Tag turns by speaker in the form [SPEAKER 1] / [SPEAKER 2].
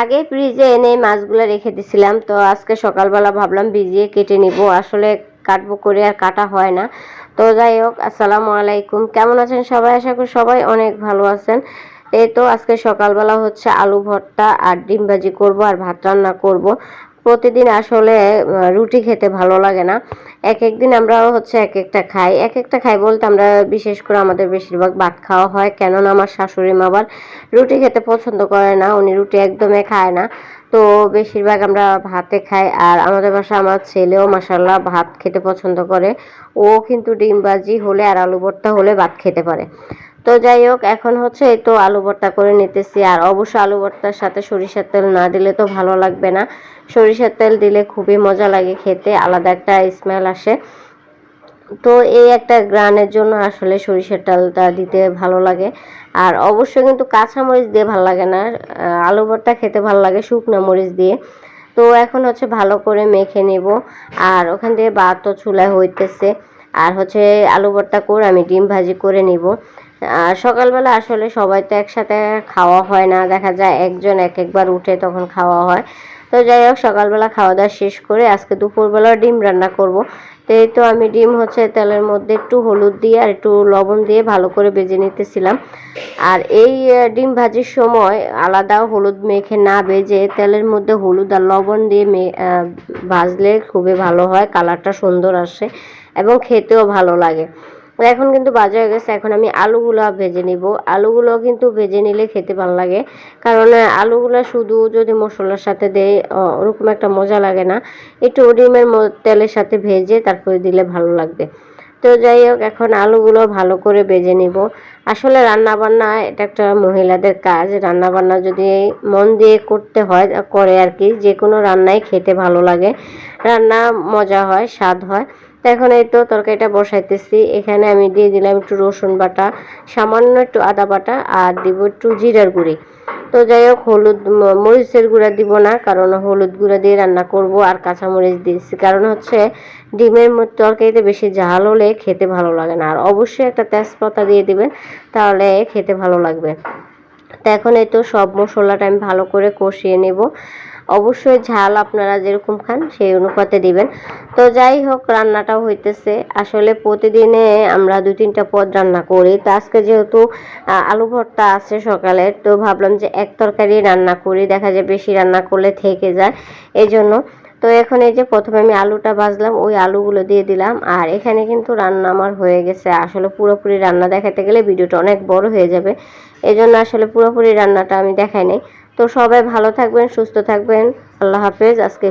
[SPEAKER 1] আগে ফ্রিজে এনে মাছগুলো রেখে দিছিলাম, তো আজকে সকালবেলা ভাবলাম ভিজিয়ে কেটে নিব, আসলে কাটবো করে আর কাটা হয় না। তো যাই হোক, আসসালামু আলাইকুম। কেমন আছেন সবাই? আশা করি সবাই অনেক ভালো আছেন। এই তো আজকে সকালবেলা হচ্ছে আলু ভর্তা আর ডিম ভাজি করব আর ভাত রান্না করব। প্রতিদিন আসলে রুটি খেতে ভালো লাগে না। এক এক দিন আমরা হচ্ছে এক একটা খাই। এক একটা খাই বলতে আমরা বিশেষ করে আমাদের বেশিরভাগ ভাত খাওয়া হয়, কেননা আমার শাশুড়ি মা আবার রুটি খেতে পছন্দ করে না। উনি রুটি একদমই খায় না। তো বেশিরভাগ আমরা ভাতে খাই। আর আমাদের বাসা আমার ছেলেও মাসাল্লাহ ভাত খেতে পছন্দ করে। ও কিন্তু ডিম ভাজি হলে আর আলু ভর্তা হলে ভাত খেতে পারে। তো যাই হোক, এখন হচ্ছে এই তো আলু ভর্তা করে নিতেছি। আর অবশ্য আলু ভর্তার সাথে সরিষার তেল না দিলে তো ভালো লাগবে না। সরিষার তেল দিলে খুবই মজা লাগে খেতে, আলাদা একটা স্মেল আসে। তো এই একটা গ্রানের জন্য আসলে সরিষার তেলটা দিতে ভালো লাগে। আর অবশ্যই কিন্তু কাঁচা মরিচ দিয়ে ভালো লাগে না। আলু ভর্তা খেতে ভালো লাগে শুকনো মরিচ দিয়ে। তো এখন হচ্ছে ভালো করে মেখে নেব। আর ওখান থেকে তো চুলায় হইতেছে। আর হচ্ছে আলু ভর্তা করে আমি ডিম ভাজি করে নিব। আর সকালবেলা আসলে সবাই তো একসাথে খাওয়া হয় না। দেখা যায় একজন এক একবার উঠে তখন খাওয়া হয়। তো যাই হোক, সকালবেলা খাওয়া দাওয়া শেষ করে আজকে দুপুরবেলা ডিম রান্না করব। তো এই তো আমি ডিম হচ্ছে তেলের মধ্যে একটু হলুদ দিয়ে আর একটু লবণ দিয়ে ভালো করে বেজে নিতেছিলাম। আর এই ডিম ভাজির সময় আলাদা হলুদ মেখে না বেজে তেলের মধ্যে হলুদ আর লবণ দিয়ে ভাজলে খুবই ভালো হয়, কালারটা সুন্দর আসে এবং খেতেও ভালো লাগে। এখন কিন্তু বাজে হয়ে গেছে। এখন আমি আলুগুলো ভেজে নিব। আলুগুলো কিন্তু ভেজে নিলে খেতে ভালো লাগে। কারণ আলুগুলো শুধু যদি মশলার সাথে দেয় ওরকম একটা মজা লাগে না। একটু ডিমের তেলের সাথে ভেজে তারপরে দিলে ভালো লাগবে। তো যাই হোক, এখন আলুগুলো ভালো করে ভেজে নিব। আসলে রান্না বান্না এটা একটা মহিলাদের কাজ। রান্না বান্না যদি মন দিয়ে করতে হয় করে আর কি। যে কোনো রান্নাই খেতে ভালো লাগে। রান্না মজা হয়, স্বাদ হয়। এখন এই তো তরকারিটা বসাইতেছি। এখানে আমি দিয়ে দিলাম একটু রসুন বাটা, সামান্য একটু আদা বাটা, আর দিব একটু জিরার গুঁড়ি। তো যাই হোক, হলুদ মরিচের গুঁড়া দিব না, কারণ হলুদ গুঁড়া দিয়ে রান্না করব আর কাঁচা মরিচ দিয়েছি। কারণ হচ্ছে ডিমের তরকারিতে বেশি ঝাল হলে খেতে ভালো লাগে না। আর অবশ্যই একটা তেজপাতা দিয়ে দিবেন, তাহলে খেতে ভালো লাগবে। তো এখন এই তো সব মশলাটা আমি ভালো করে কষিয়ে নেব। অবশ্যই ঝাল আপনারা যেরকম খান সেই অনুপাতে দিবেন। তো যাই হোক, রান্নাটাও হইতেছে। আসলে প্রতিদিনে আমরা দু তিনটা পদ রান্না করি। তো আজকে যেহেতু আলু ভর্তা আছে সকালে, তো ভাবলাম যে এক তরকারি রান্না করি। দেখা যায় বেশি রান্না করলে থেকে যায়। এই জন্য তো এখন এই যে প্রথমে আমি আলুটা ভাজলাম, ওই আলুগুলো দিয়ে দিলাম। আর এখানে কিন্তু রান্না আমার হয়ে গেছে। আসলে পুরোপুরি রান্না দেখাতে গেলে ভিডিওটা অনেক বড় হয়ে যাবে। এই জন্য আসলে পুরোপুরি রান্নাটা আমি দেখাই নাই। তো সবাই ভালো থাকবেন, সুস্থ থাকবেন। আল্লাহ হাফেজ। আজকে